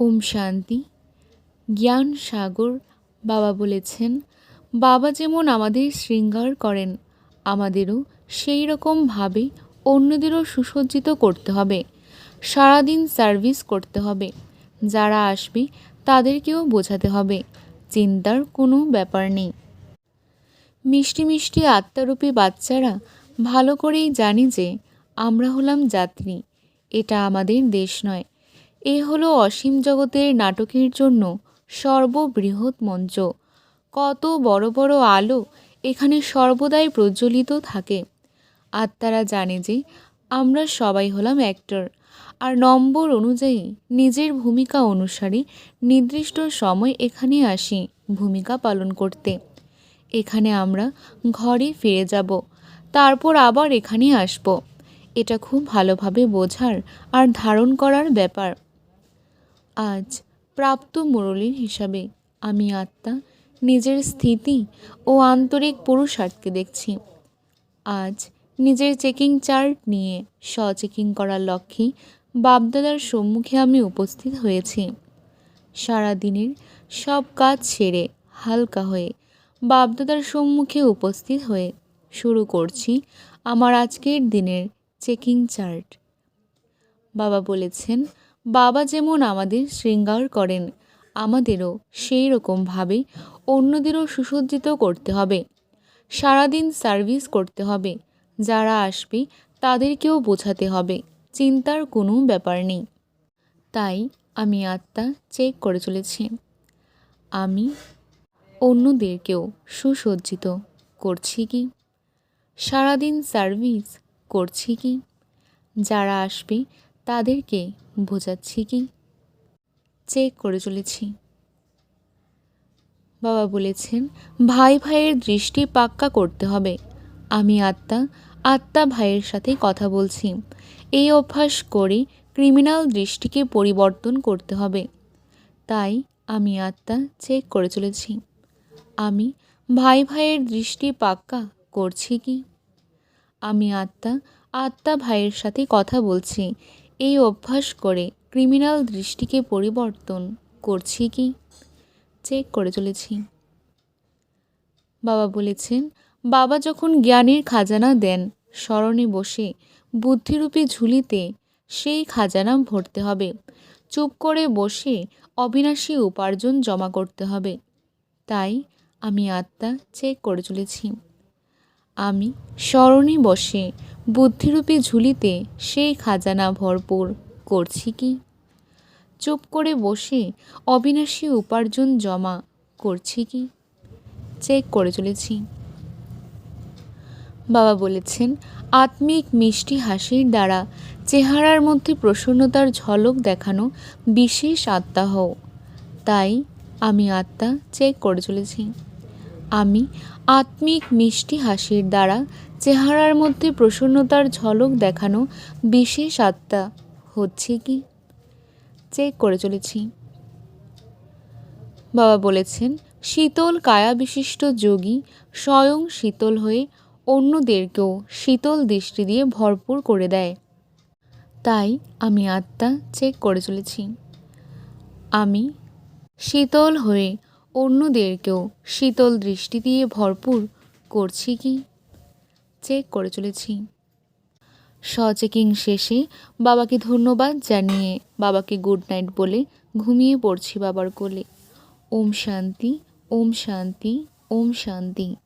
ওম শান্তি। জ্ঞান সাগর, বাবা বলেছেন, বাবা যেমন আমাদের শৃঙ্গার করেন, আমাদেরও সেই রকমভাবে অন্যদেরও সুসজ্জিত করতে হবে। সারাদিন সার্ভিস করতে হবে। যারা আসবে তাদেরকেও বোঝাতে হবে। চিন্তার কোনো ব্যাপার নেই। মিষ্টি মিষ্টি আত্মারূপী বাচ্চারা ভালো করেই জানি যে আমরা হলাম যাত্রী। এটা আমাদের দেশ নয়। এ হলো অসীম জগতের নাটকের জন্য সর্ববৃহৎ মঞ্চ। কত বড় বড় আলো এখানে সর্বদাই প্রজ্বলিত থাকে। আত্মারা জানে যে আমরা সবাই হলাম অ্যাক্টর আর নম্বর অনুযায়ী নিজের ভূমিকা অনুসারে নির্দিষ্ট সময় এখানে আসি ভূমিকা পালন করতে। এখানে আমরা ঘরে ফিরে যাব, তারপর আবার এখানে আসব। এটা খুব ভালোভাবে বোঝার আর ধারণ করার ব্যাপার। আজ প্রাপ্ত মুরলীর হিসাবে আমি আত্মা, নিজের স্থিতি ও আন্তরিক পুরুষার্থকে দেখছি। আজ নিজের চেকিং চার্ট নিয়ে স্ব-চেকিং করার লক্ষ্যে বাপদাদার সম্মুখে আমি উপস্থিত হয়েছি। সারা দিনের সব কাজ ছেড়ে হালকা হয়ে বাপদাদার সম্মুখে উপস্থিত হয়ে শুরু করছি আমার আজকের দিনের চেকিং চার্ট। বাবা বলেছেন বাবা যেমন আমাদের শৃঙ্গার করেন, আমাদেরও সেই রকমভাবে অন্যদেরও সুসজ্জিত করতে হবে। সারাদিন সার্ভিস করতে হবে। যারা আসবে তাদেরকেও বোঝাতে হবে। চিন্তার কোনো ব্যাপার নেই। তাই আমি আত্মা চেক করে চলেছি। আমি অন্যদেরকেও সুসজ্জিত করছি কি? সারাদিন সার্ভিস করছি কি? যারা আসবে তাদেরকে বোঝাচ্ছি কি? চেক করে চলেছি। বাবা বলেছেন, ভাই ভাইয়ের দৃষ্টি পাক্কা করতে হবে। আমি আত্মা আত্মা ভাইয়ের সাথে কথা বলছি। এই অভ্যাস করে ক্রিমিনাল দৃষ্টিকে পরিবর্তন করতে হবে। তাই আমি আত্মা চেক করে চলেছি। আমি ভাই ভাইয়ের দৃষ্টি পাক্কা করছি কি? আমি আত্মা আত্মা ভাইয়ের সাথে কথা বলছি। এই অভ্যাস করে ক্রিমিনাল দৃষ্টিকে পরিবর্তন করছি কি? চেক করে চলেছি। বাবা বলেছেন, বাবা যখন জ্ঞানের খাজানা দেন, স্মরণে বসে বুদ্ধিরূপী ঝুলিতে সেই খাজানা ভরতে হবে। চুপ করে বসে অবিনাশী উপার্জন জমা করতে হবে। তাই আমি আত্মা চেক করে চলেছি। আমি স্মরণে বসে বুদ্ধিরূপী ঝুলিতে সেই খাজানা ভরপুর করছি কি? চুপ করে বসে অবিনাশী উপার্জন জমা করছি কি? চেক করে চলেছি। বাবা বলেছেন, আত্মিক মিষ্টি হাসির দ্বারা চেহারার মধ্যে প্রসন্নতার ঝলক দেখানো বিশেষ আত্মা হও তাই আমি আত্মা চেক করে চলেছি। আমি আত্মিক মিষ্টি হাসির দ্বারা চেহারার মধ্যে প্রসন্নতার ঝলক দেখানো বিশেষ আত্মা হচ্ছে কি? চেক করে চলেছি। বাবা বলেছেন, শীতল কায়া বিশিষ্ট যোগী স্বয়ং শীতল হয়ে অন্যদেরকেও শীতল দৃষ্টি দিয়ে ভরপুর করে দেয়। তাই আমি আত্মা চেক করে চলেছি। আমি শীতল হয়ে অন্যদেরকেও শীতল দৃষ্টি দিয়ে ভরপুর করছি কি? চেক করে চলেছি। সচেকিং শেষে বাবাকে ধন্যবাদ জানিয়ে বাবাকে গুড নাইট বলে ঘুমিয়ে পড়ছি বাবার কোলে। ওম শান্তি ওম শান্তি ওম শান্তি।